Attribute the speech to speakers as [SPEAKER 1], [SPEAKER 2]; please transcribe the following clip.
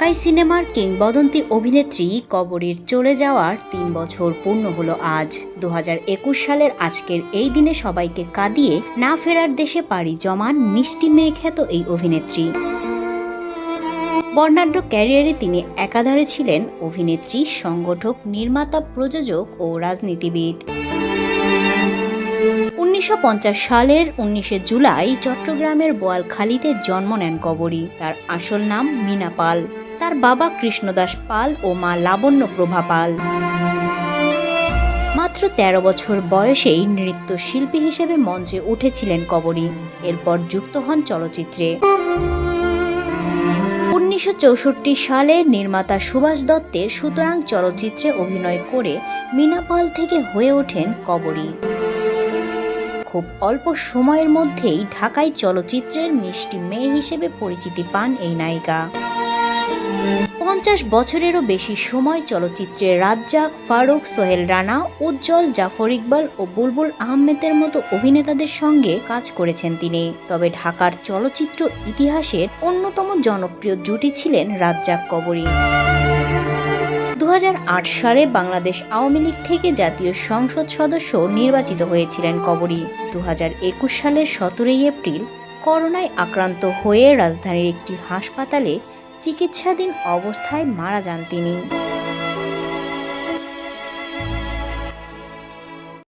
[SPEAKER 1] ঢাকাই সিনেমার কিংবদন্তি অভিনেত্রী কবরীর চলে যাওয়ার তিন বছর পূর্ণ হলো আজ। দু হাজার একুশ সালের আজকের এই দিনে সবাইকে কাঁদিয়ে না ফেরার দেশে পাড়ি জমান মিষ্টি মেয়ে খ্যাত এই অভিনেত্রী। বর্ণাঢ্য ক্যারিয়ারে তিনি একাধারে ছিলেন অভিনেত্রী, সংগঠক, নির্মাতা, প্রযোজক ও রাজনীতিবিদ। উনিশশো পঞ্চাশ সালের উনিশে জুলাই চট্টগ্রামের বোয়ালখালীতে জন্ম নেন কবরী। তার আসল নাম মিনা পাল। তার বাবা কৃষ্ণদাস পাল ও মা লাবণ্য প্রভা পাল। মাত্র ১৩ বছর বয়সেই নৃত্য শিল্পী হিসেবে মঞ্চে উঠেছিলেন কবরী, এরপর যুক্ত হন চলচ্চিত্রে। উনিশশো চৌষট্টি সালে নির্মাতা সুভাষ দত্তের সুতরাং চলচ্চিত্রে অভিনয় করে মিনা পাল থেকে হয়ে ওঠেন কবরী। খুব অল্প সময়ের মধ্যেই ঢাকায় চলচ্চিত্রের মিষ্টি মেয়ে হিসেবে পরিচিতি পান এই নায়িকা। পঞ্চাশ বছরেরও বেশি সময় চলচ্চিত্রে রাজ্জাক, ফারুক, সোহেল রানা, উজ্জ্বল, জাফর ইকবাল ও বুলবুল আহমেদের মতো অভিনেতাদের সঙ্গে কাজ করেছেন তিনি। তবে ঢাকার চলচ্চিত্র ইতিহাসের অন্যতম জনপ্রিয় জুটি ছিলেন রাজ্জাক কবরী। দু হাজার আট সালে বাংলাদেশ আওয়ামী লীগ থেকে জাতীয় সংসদ সদস্য নির্বাচিত হয়েছিলেন কবরী। দু হাজার একুশ সালের সতেরোই এপ্রিল করোনায় আক্রান্ত হয়ে রাজধানীর একটি হাসপাতালে চিকিৎসাধীন অবস্থায় মারা যান তিনি।